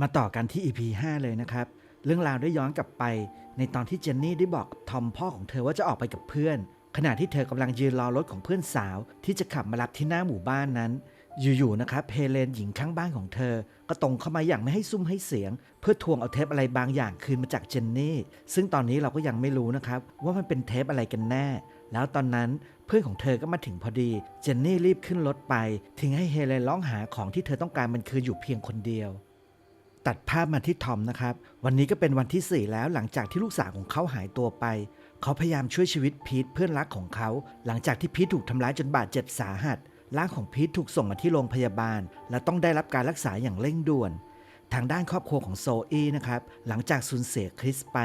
มาต่อกันที่ EP 5 เลยนะครับ เรื่องราวได้ย้อนกลับไป ในตอนที่เจนนี่ได้บอกกับทอมพ่อของเธอว่าจะออกไปกับเพื่อน ขณะที่เธอกำลังยืนรอรถของเพื่อนสาว ที่จะขับมารับที่หน้าหมู่บ้านนั้น อยู่ๆนะครับเพเลนหญิงข้างบ้านของเธอ ก็ตรงเข้ามาอย่างไม่ให้ซุ่มให้เสียง เพื่อทวงเอาเทปอะไรบางอย่างคืนมาจากเจนนี่ ซึ่งตอนนี้เราก็ยังไม่รู้นะครับว่ามันเป็นเทปอะไรกันแน่ แล้วตอนนั้นเพื่อนของเธอก็มาถึงพอดี เจนนี่รีบขึ้นรถไปทิ้งให้เฮเลนร้องหาของที่เธอต้องการมันคืออยู่เพียงคนเดียว ตัดภาพมาที่ทอมนะครับ วันนี้ก็เป็นวันที่ 4 แล้วหลังจากที่ลูกสาวของเขาหายตัวไป เขาพยายามช่วยชีวิตพีทเพื่อนรักของเขา หลังจากที่พีทถูกทำร้ายจนบาดเจ็บสาหัสร่างของพีทถูกส่งมาที่โรงพยาบาล และต้องได้รับการรักษาอย่างเร่งด่วน ทางด้านครอบครัวของโซอี้นะครับหลังจากสูญเสียคริสไป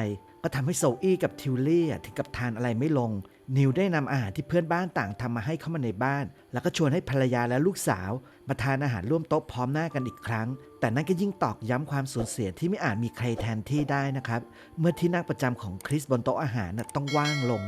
ก็ทำให้โซอี้กับทิวลี่ถึงกับทานอะไรไม่ลง นิวได้นำอาหารที่เพื่อนบ้านต่างทำมาให้เข้ามาในบ้าน แล้วก็ชวนให้ภรรยาและลูกสาว มาทานอาหารร่วมโต๊ะพร้อมหน้ากันอีกครั้ง แต่นั่นก็ยิ่งตอกย้ำความสูญเสียที่ไม่อาจมีใครแทนที่ได้นะครับ เมื่อที่นั่งประจำของคริสบนโต๊ะอาหารนะต้องว่างลง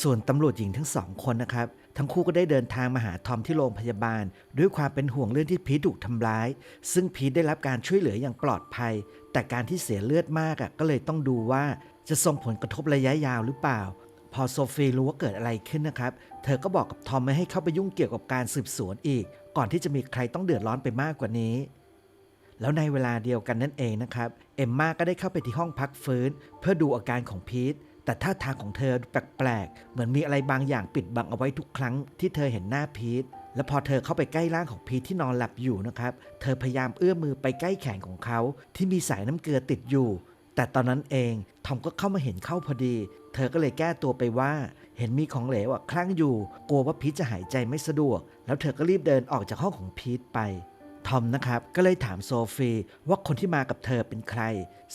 ส่วนตำรวจหญิงทั้งสองคนนะครับ ทั้งคู่ก็ได้เดินทางมาหาทอมที่โรงพยาบาล ด้วยความเป็นห่วงเรื่องที่พีทถูกทำร้าย ซึ่งพีทได้รับการช่วยเหลืออย่างปลอดภัย แต่การที่เสียเลือดมากอะก็เลยต้องดูว่าจะส่งผลกระทบระยะยาวหรือเปล่า พอโซฟีรู้ว่าเกิดอะไรขึ้นนะครับ เธอก็บอกกับทอมไม่ให้เข้าไปยุ่งเกี่ยวกับการสืบสวนอีก ก่อนที่จะมีใครต้องเดือดร้อนไปมากกว่านี้แล้วในเวลาเดียวกันนั่นเองนะครับ เอมมาก็ได้เข้าไปที่ห้องพักฟื้น เพื่อดูอาการของพีท แต่ท่าทางของเธอแปลกๆ เหมือนมีอะไรบางอย่างปิดบังเอาไว้ทุกครั้งที่เธอเห็นหน้าพีท และพอเธอเข้าไปใกล้ร่างของพีทที่นอนหลับอยู่นะครับ เธอพยายามเอื้อมมือไปใกล้แขนของเขาที่มีสายน้ำเกลือติดอยู่ แต่ตอนนั้นเองทอมก็เข้ามาเห็นเข้าพอดี เธอก็เลยแก้ตัวไปว่า เห็นมีของเหลวอะคลั่งอยู่ กลัวว่าพีทจะหายใจไม่สะดวก แล้วเธอก็รีบเดินออกจากห้องของพีทไป ทอมนะครับก็เลยถามโซฟีว่าคนที่มากับเธอเป็นใคร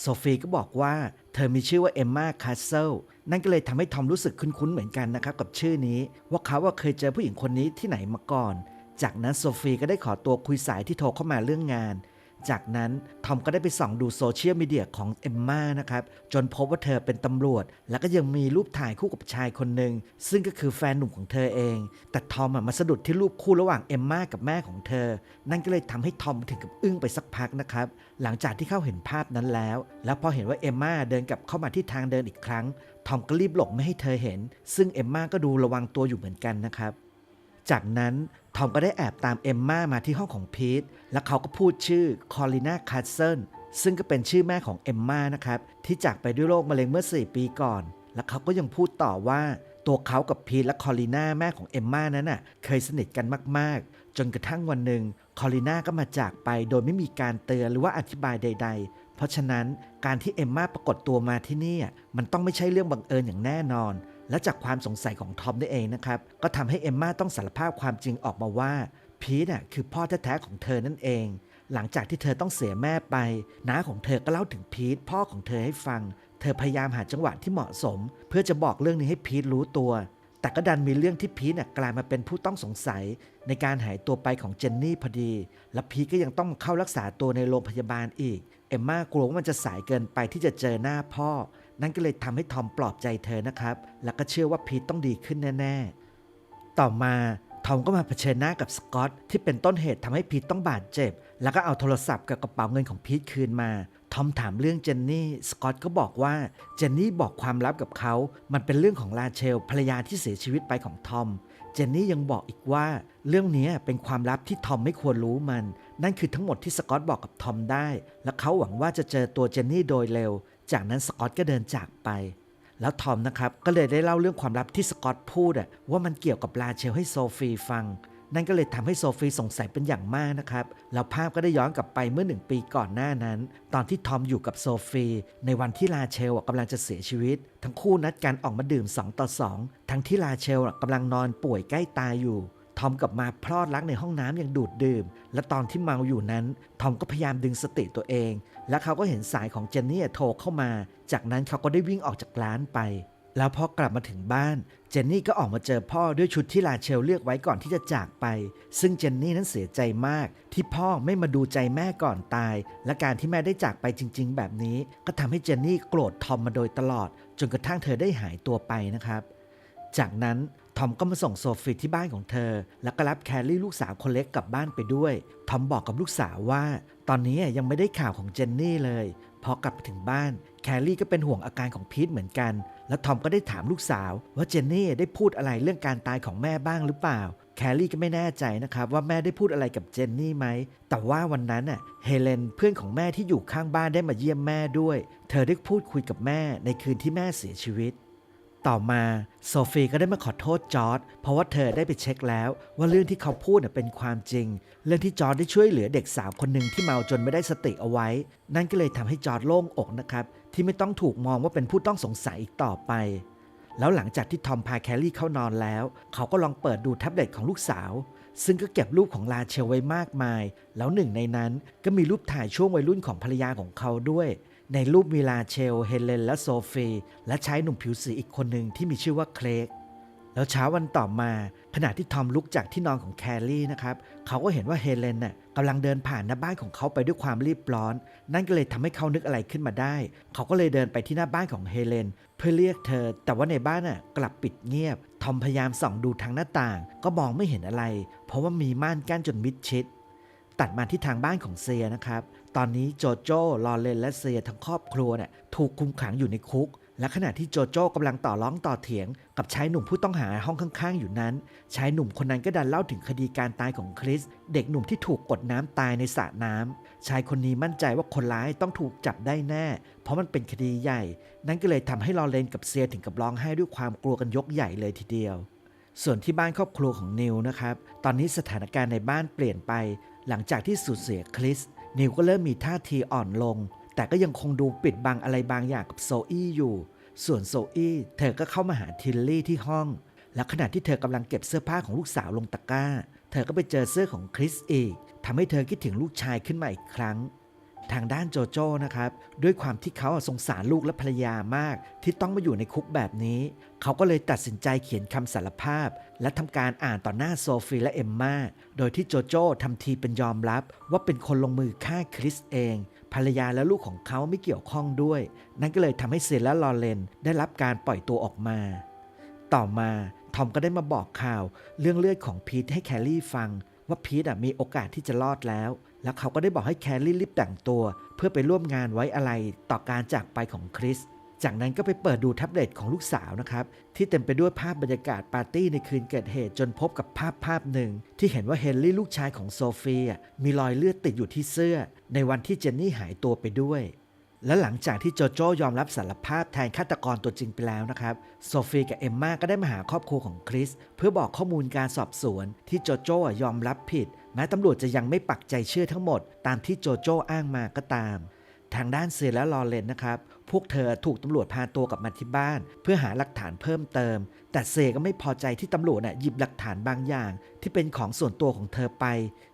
โซฟีก็บอกว่าเธอมีชื่อว่าเอมมาคาสเซลนั่นก็เลยทำให้ทอมรู้สึกคุ้นๆเหมือนกันนะครับกับชื่อนี้ ว่าเขาว่าเคยเจอผู้หญิงคนนี้ที่ไหนมาก่อน จากนั้นโซฟีก็ได้ขอตัวคุยสายที่โทรเข้ามาเรื่องงาน จากนั้นทอมก็ได้ไปส่องดูโซเชียลมีเดียของเอมมานะครับ จนพบว่าเธอเป็นตำรวจ แล้วก็ยังมีรูปถ่ายคู่กับชายคนหนึ่ง ซึ่งก็คือแฟนหนุ่มของเธอเอง แต่ทอมอะมาสะดุดที่รูปคู่ระหว่างเอมมากับแม่ของเธอ นั่นก็เลยทำให้ทอมถึงกับอึ้งไปสักพักนะครับ หลังจากที่เขาเห็นภาพนั้นแล้ว แล้วพอเห็นว่าเอมมาเดินกลับเข้ามาที่ทางเดินอีกครั้ง ทอมก็รีบหลบไม่ให้เธอเห็น ซึ่งเอมมาก็ดูระวังตัวอยู่เหมือนกันนะครับจากนั้น ทอมก็ได้แอบตามเอมม่ามาที่ห้องของพีทและเขาก็พูดชื่อคอลิน่าคาร์เซนซึ่งก็เป็นชื่อแม่ของเอมม่านะครับ ที่จากไปด้วยโรคมะเร็งเมื่อ 4 ปีก่อน และเขาก็ยังพูดต่อว่า ตัวเขากับพีทและคอลิน่าแม่ของเอมม่านั้นน่ะเคยสนิทกันมาก ๆ จนกระทั่งวันหนึ่งคอลิน่าก็มาจากไปโดยไม่มีการเตือนหรือว่าอธิบายใด ๆ เพราะฉะนั้นการที่เอมม่าปรากฏตัวมาที่นี่อะมันต้องไม่ใช่เรื่องบังเอิญอย่างแน่นอน และจากความสงสัยของทอมได้เองนะครับ ก็ทำให้เอมมาต้องสารภาพความจริงออกมาว่า พีทน่ะคือพ่อแท้ๆของเธอนั่นเอง หลังจากที่เธอต้องเสียแม่ไปน้าของเธอก็เล่าถึงพีทพ่อของเธอให้ฟัง เธอพยายามหาจังหวะที่เหมาะสม เพื่อจะบอกเรื่องนี้ให้พีทรู้ตัว แต่ก็ดันมีเรื่องที่พีทน่ะกลายมาเป็นผู้ต้องสงสัย ในการหายตัวไปของเจนนี่พอดี และพีทก็ยังต้องเข้ารักษาตัวในโรงพยาบาลอีก เอมมากลัวว่ามันจะสายเกินไปที่จะเจอหน้าพ่อ นั่นก็เลยทำให้ทอมปลอบใจเธอนะครับ แล้วก็เชื่อว่าพีทต้องดีขึ้นแน่ ๆ ต่อมาทอมก็มาเผชิญหน้ากับสกอตที่เป็นต้นเหตุทำให้พีทต้องบาดเจ็บ แล้วก็เอาโทรศัพท์กับกระเป๋าเงินของพีทคืนมา ทอมถามเรื่องเจนนี่ สกอตก็บอกว่าเจนนี่บอกความลับกับเขา มันเป็นเรื่องของลาเชลภรรยาที่เสียชีวิตไปของทอม เจนนี่ยังบอกอีกว่า เรื่องนี้เป็นความลับที่ทอมไม่ควรรู้มัน นั่นคือทั้งหมดที่สกอตบอกกับทอมได้ และเขาหวังว่าจะเจอตัวเจนนี่โดยเร็ว จากนั้นสกอตก็เดินจากไป แล้วทอมนะครับก็เลยได้เล่าเรื่องความลับที่สกอตพูดอะว่ามันเกี่ยวกับลาเชลให้โซฟีฟัง นั่นก็เลยทำให้โซฟีสงสัยเป็นอย่างมากนะครับ แล้วภาพก็ได้ย้อนกลับไปเมื่อหนึ่งปีก่อนหน้านั้น ตอนที่ทอมอยู่กับโซฟีในวันที่ลาเชลอะกำลังจะเสียชีวิต ทั้งคู่นัดกันออกมาดื่ม 2 ต่อ 2 ทั้งที่ลาเชลอะกำลังนอนป่วยใกล้ตายอยู่ ทอมกลับมาพลอดรักในห้องน้ำอย่างดูดดื่ม และตอนที่เมาอยู่นั้น ทอมก็พยายามดึงสติตัวเอง และเขาก็เห็นสายของเจนนี่โทรเข้ามา จากนั้นเขาก็ได้วิ่งออกจากร้านไป แล้วพอกลับมาถึงบ้าน เจนนี่ก็ออกมาเจอพ่อด้วยชุดที่ลาเชลเลือกไว้ก่อนที่จะจากไป ซึ่งเจนนี่นั้นเสียใจมาก ที่พ่อไม่มาดูใจแม่ก่อนตาย และการที่แม่ได้จากไปจริง ๆ แบบนี้ ก็ทำให้เจนนี่โกรธทอมมาโดยตลอด จนกระทั่งเธอได้หายตัวไปนะครับ จากนั้น ทอมก็มาส่งโซฟีที่บ้านของเธอ แล้วก็รับแคลรี่ลูกสาวคนเล็กกลับบ้านไปด้วย ทอมบอกกับลูกสาวว่า ตอนนี้ยังไม่ได้ข่าวของเจนนี่เลย พอกลับถึงบ้าน แคลรี่ก็เป็นห่วงอาการของพีทเหมือนกัน แล้วทอมก็ได้ถามลูกสาวว่าเจนนี่ได้พูดอะไรเรื่องการตายของแม่บ้างหรือเปล่า แคลรี่ก็ไม่แน่ใจนะครับว่าแม่ได้พูดอะไรกับเจนนี่ไหม แต่ว่าวันนั้นน่ะ เฮเลนเพื่อนของแม่ที่อยู่ข้างบ้านได้มาเยี่ยมแม่ด้วย เธอได้พูดคุยกับแม่ในคืนที่แม่เสียชีวิต ต่อมาโซฟีก็ได้มาขอโทษจอร์ดเพราะว่าเธอได้ไปเช็คแล้ว ว่าเรื่องที่เขาพูดเป็นความจริง เรื่องที่จอร์ดได้ช่วยเหลือเด็กสาวคนหนึ่งที่เมาจนไม่ได้สติเอาไว้ นั่นก็เลยทำให้จอร์ดโล่งอกนะครับ ที่ไม่ต้องถูกมองว่าเป็นผู้ต้องสงสัยอีกต่อไป แล้วหลังจากที่ทอมพาแคลรี่เข้านอนแล้ว เขาก็ลองเปิดดูแท็บเล็ตของลูกสาว ซึ่งก็เก็บรูปของลาเชลไว้มากมาย แล้วหนึ่งในนั้นก็มีรูปถ่ายช่วงวัยรุ่นของภรรยาของเขาด้วย ในรูปมีลาเชล เฮเลน และโซฟี และชายหนุ่มผิวสีอีกคนหนึ่งที่มีชื่อว่าเคลกแล้วเช้าวันต่อมาขณะที่ทอมลุกจากที่นอนของแคลรี่นะครับเขาก็เห็นว่าเฮเลนน่ะกำลังเดินผ่านหน้าบ้านของเขาไปด้วยความรีบร้อน นั่นก็เลยทำให้เขานึกอะไรขึ้นมาได้ เขาก็เลยเดินไปที่หน้าบ้านของเฮเลน เพื่อเรียกเธอ แต่ว่าในบ้านน่ะกลับปิดเงียบ ทอมพยายามส่องดูทางหน้าต่าง ก็มองไม่เห็นอะไร เพราะว่ามีม่านกั้นจนมิดชิด ตัดมาที่ทางบ้านของเซียนะครับ ตอนนี้โจโจ้ลอเรนและเซียทั้งครอบครัวเนี่ยถูกคุมขังอยู่ในคุก และขณะที่โจโจ้กำลังต่อร้องต่อเถียง กับชายหนุ่มผู้ต้องหาห้องข้างๆ อยู่นั้น ชายหนุ่มคนนั้นก็ดันเล่าถึงคดีการตายของคริส เด็กหนุ่มที่ถูกกดน้ำตายในสระน้ำชายคนนี้มั่นใจว่าคนร้ายต้องถูกจับได้แน่ เพราะมันเป็นคดีใหญ่ นั่นก็เลยทำให้ลอเรนกับเซียถึงกับร้องไห้ด้วยความกลัวกันยกใหญ่เลยทีเดียว ส่วนที่บ้านครอบครัวของนิวนะครับ ตอนนี้สถานการณ์ในบ้านเปลี่ยนไป หลังจากที่สูญเสียคริส นิวก็เริ่มมีท่าทีอ่อนลง แต่ก็ยังคงดูปิดบังอะไรบางอย่างกับโซอี้อยู่ ส่วนโซอี้เธอก็เข้ามาหาทิลลี่ที่ห้อง และขณะที่เธอกำลังเก็บเสื้อผ้าของลูกสาวลงตะกร้า เธอก็ไปเจอเสื้อของคริสอีกทำให้เธอคิดถึงลูกชายขึ้นมาอีกครั้ง ทางด้านโจโจ้นะครับ ด้วยความที่เขาสงสารลูกและภรรยามาก ที่ต้องมาอยู่ในคุกแบบนี้ เขาก็เลยตัดสินใจเขียนคำสารภาพ และทำการอ่านต่อหน้าโซฟีและเอมมาโดยที่โจโจ้ทำทีเป็นยอมรับ ว่าเป็นคนลงมือฆ่าคริสเอง ภรรยาและลูกของเขาไม่เกี่ยวข้องด้วย นั่นก็เลยทำให้เซนและลอเรนได้รับการปล่อยตัวออกมา ต่อมาทอมก็ได้มาบอกข่าว เรื่องเลือดของพีทให้แคลรี่ฟังว่าพีทมีโอกาสที่จะรอดแล้ว แล้วเขาก็ได้บอกให้แคลรี่รีบแต่งตัว เพื่อไปร่วมงานไว้อะไรต่อการจากไปของคริส จากนั้นก็ไปเปิดดูแท็บเล็ตของลูกสาวนะครับ ที่เต็มไปด้วยภาพบรรยากาศปาร์ตี้ในคืนเกิดเหตุจนพบกับภาพภาพหนึ่ง ที่เห็นว่าเฮนรี่ลูกชายของโซฟีอะมีรอยเลือดติดอยู่ที่เสื้อ ในวันที่เจนนี่หายตัวไปด้วยและหลังจากที่โจโจ้ยอมรับสารภาพแทนฆาตกรตัวจริงไปแล้วนะครับ โซฟีกับเอมมาก็ได้มาหาครอบครัวของคริส เพื่อบอกข้อมูลการสอบสวนที่โจโจ้ยอมรับผิด ม้ตำรวจจะยังไม่ปักใจเชื่อทั้งหมด ตามที่โจโจ้อ้างมาก็ตาม ทางด้านเซียและลอเรนนะครับ พวกเธอถูกตำรวจพาตัวกลับมาที่บ้าน เพื่อหาหลักฐานเพิ่มเติม แต่เซก็ไม่พอใจที่ตำรวจน่ะหยิบหลักฐานบางอย่าง ที่เป็นของส่วนตัวของเธอไป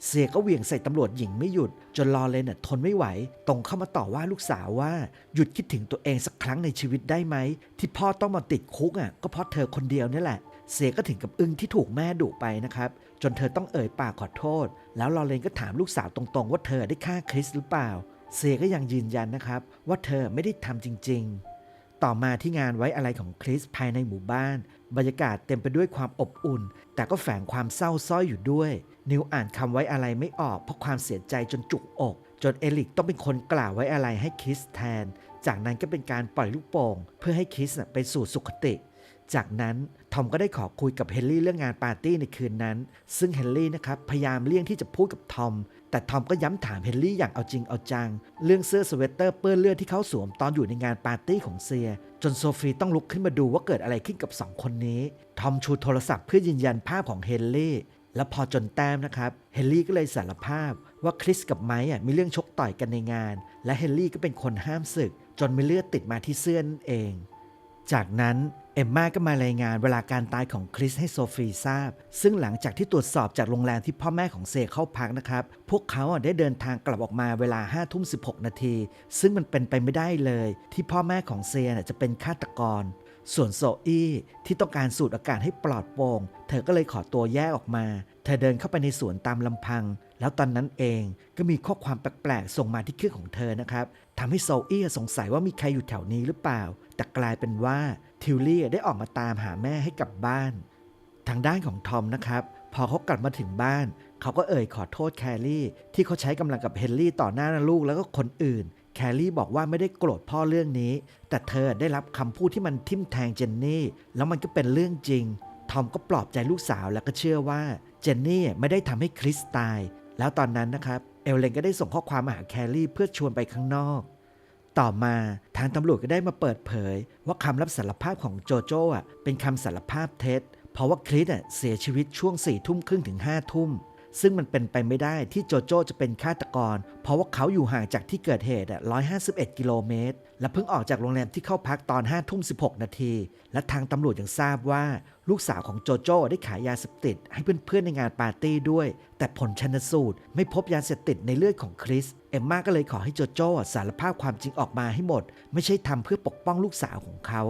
เซก็เหวี่ยงใส่ตำรวจหญิงไม่หยุด จนลอเรนน่ะทนไม่ไหว ตรงเข้ามาต่อว่าลูกสาวว่าหยุดคิดถึงตัวเองสักครั้งในชีวิตได้ไหมที่พ่อต้องมาติดคุกอะก็เพราะเธอคนเดียวนี่แหละ เสียก็ถึงกับอึ้งที่ถูกแม่ดุไปนะครับ จนเธอต้องเอ่ยปากขอโทษ แล้วลอเรนก็ถามลูกสาวตรงๆ ว่าเธอได้ฆ่าคริสหรือเปล่าเสียก็ยังยืนยันนะครับ ว่าเธอไม่ได้ทำจริง ๆ ต่อมาที่งานไว้อะไรของคริสภายในหมู่บ้าน บรรยากาศเต็มไปด้วยความอบอุ่น แต่ก็แฝงความเศร้าส้อยอยู่ด้วย นิวอ่านคำไว้อะไรไม่ออกเพราะความเสียใจจนจุกอก จนเอลิกต้องเป็นคนกล่าวไว้อะไรให้คริสแทน จากนั้นก็เป็นการปล่อยลูกโป่งเพื่อให้คริสไปสู่สุคติ จากนั้นทอมก็ได้ขอคุยกับเฮนรี่เรื่องงานปาร์ตี้ในคืนนั้น ซึ่งเฮนรี่นะครับพยายามเลี่ยงที่จะพูดกับทอม แต่ทอมก็ย้ำถามเฮนรี่อย่างเอาจริงเอาจัง เรื่องเสื้อสเวตเตอร์เปื้อนเลือดที่เขาสวมตอนอยู่ในงานปาร์ตี้ของเซีย จนโซฟีต้องลุกขึ้นมาดูว่าเกิดอะไรขึ้นกับสองคนนี้ ทอมชูโทรศัพท์เพื่อยืนยันภาพของเฮนรี่ และพอจนแต้มนะครับ เฮนรี่ก็เลยสารภาพว่าคริสกับไมค์อะมีเรื่องชกต่อยกันในงาน และเฮนรี่ก็เป็นคนห้ามศึก จนมีเลือดติดมาที่เสื้อนั่นเอง จากนั้นเอมมาก็มารายงานเวลาการตายของคริสให้โซฟีทราบ ซึ่งหลังจากที่ตรวจสอบจากโรงแรมที่พ่อแม่ของเซเข้าพักนะครับ พวกเขาได้เดินทางกลับออกมาเวลา5ทุ่ม16นาที ซึ่งมันเป็นไปไม่ได้เลย ที่พ่อแม่ของเซนจะเป็นฆาตกร ส่วนโซอี้ที่ต้องการสูดอากาศให้ปลอดโปร่ง เธอก็เลยขอตัวแยกออกมา เธอเดินเข้าไปในสวนตามลำพัง แล้วตอนนั้นเองก็มีข้อความแปลกๆ ส่งมาที่เครื่องของเธอนะครับทำให้โซอี้สงสัยว่ามีใครอยู่แถวนี้หรือเปล่า แต่กลายเป็นว่าทิวลี่ได้ออกมาตามหาแม่ให้กลับบ้าน ทางด้านของทอมนะครับ พอเขากลับมาถึงบ้าน เขาก็เอ่ยขอโทษแคลรี่ ที่เขาใช้กำลังกับเฮนรี่ต่อหน้าลูกแล้วก็คนอื่น แคลรี่บอกว่าไม่ได้โกรธพ่อเรื่องนี้ แต่เธอได้รับคำพูดที่มันทิ่มแทงเจนนี่ แล้วมันก็เป็นเรื่องจริงทอมก็ปลอบใจลูกสาวแล้วก็เชื่อว่า เจนนี่ไม่ได้ทำให้คริสตาย แล้วตอนนั้นนะครับ เอลเลนก็ได้ส่งข้อความมาหาแคลรี่เพื่อชวนไปข้างนอก ต่อมาทางตำรวจก็ได้มาเปิดเผย ว่าคำรับสารภาพของโจโจ้อะเป็นคำสารภาพเท็จ เพราะว่าคริสอะเสียชีวิตช่วง4ี่ทุ่มครึ่งถึง5้าทุ่ม ซึ่งมันเป็นไปไม่ได้ที่โจโจ้จะเป็นฆาตกร เพราะว่าเขาอยู่ห่างจากที่เกิดเหตุอะ151 กิโลเมตร และเพิ่งออกจากโรงแรมที่เข้าพักตอน5ทุ่ม 16 นาที และทางตำรวจยังทราบว่า ลูกสาวของโจโจ้ได้ขายยาเสพติด ให้เพื่อนๆในงานปาร์ตี้ด้วย แต่ผลชันสูตร ไม่พบยาเสพติดในเลือดของคริส เอมมาก็เลยขอให้โจโจ้สารภาพความจริงออกมาให้หมด ไม่ใช่ทำเพื่อปกป้องลูกสาวของเขา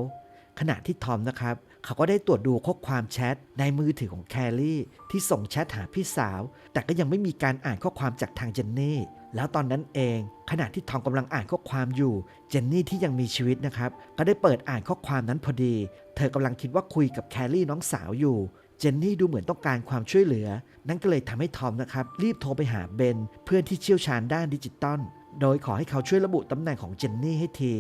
ขณะที่ทอมนะครับ เขาก็ได้ตรวจดูข้อความแชทในมือถือของแคลรี่ ที่ส่งแชทหาพี่สาว แต่ก็ยังไม่มีการอ่านข้อความจากทางเจนนี่ แล้วตอนนั้นเอง ขณะที่ทอมกำลังอ่านข้อความอยู่ เจนนี่ที่ยังมีชีวิตนะครับ ก็ได้เปิดอ่านข้อความนั้นพอดี เธอกำลังคิดว่าคุยกับแคลรี่น้องสาวอยู่เจนนี่ดูเหมือนต้องการความช่วยเหลือ นั่นก็เลยทำให้ทอมนะครับ รีบโทรไปหาเบน เพื่อนที่เชี่ยวชาญด้านดิจิตอล โดยขอให้เขาช่วยระบุตำแหน่งของเจนนี่ให้ที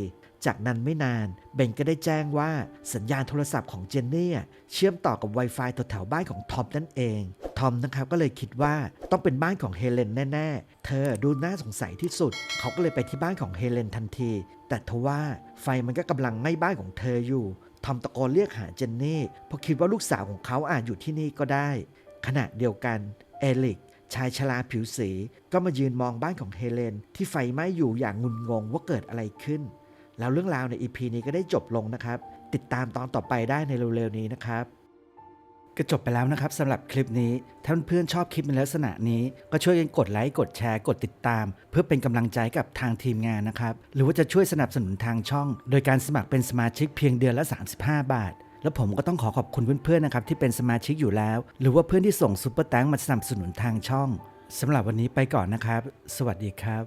จากนั้นไม่นานเบนก็ได้แจ้งว่าสัญญาณโทรศัพท์ของเจนนี่เชื่อมต่อกับ Wi-Fi แถวๆบ้านของทอมนั่นเอง ทอมนะครับก็เลยคิดว่าต้องเป็นบ้านของเฮเลนแน่ๆ เธอดูน่าสงสัยที่สุด เขาก็เลยไปที่บ้านของเฮเลนทันที แต่ทว่าไฟมันก็กำลังไหม้บ้านของเธออยู่ทอมตะโกนเรียกหาเจนนี่เพราะคิดว่าลูกสาวของเขาอาจอยู่ที่นี่ก็ได้ ขณะเดียวกันเอลิกชายชราผิวสีก็มายืนมองบ้านของเฮเลน ที่ไฟไหม้อยู่อย่างงุนงงว่าเกิดอะไรขึ้น แล้วเรื่องราวในอีพีนี้ก็ได้จบลงนะครับ ติดตามตอนต่อไปได้ในเร็วๆนี้นะครับก็จบไปแล้วนะครับสำหรับคลิปนี้ ถ้าเพื่อนชอบคลิปในลักษณะนี้ ก็ช่วยกันกดไลค์กดแชร์กดติดตาม เพื่อเป็นกำลังใจกับทางทีมงานนะครับ หรือว่าจะช่วยสนับสนุนทางช่อง โดยการสมัครเป็นสมาชิกเพียงเดือนละ 35 บาท แล้วผมก็ต้องขอขอบคุณเพื่อนๆนะครับที่เป็นสมาชิกอยู่แล้ว หรือว่าเพื่อนที่ส่งซุปเปอร์แตงมาสนับสนุนทางช่องสำหรับวันนี้ไปก่อนนะครับ สวัสดีครับ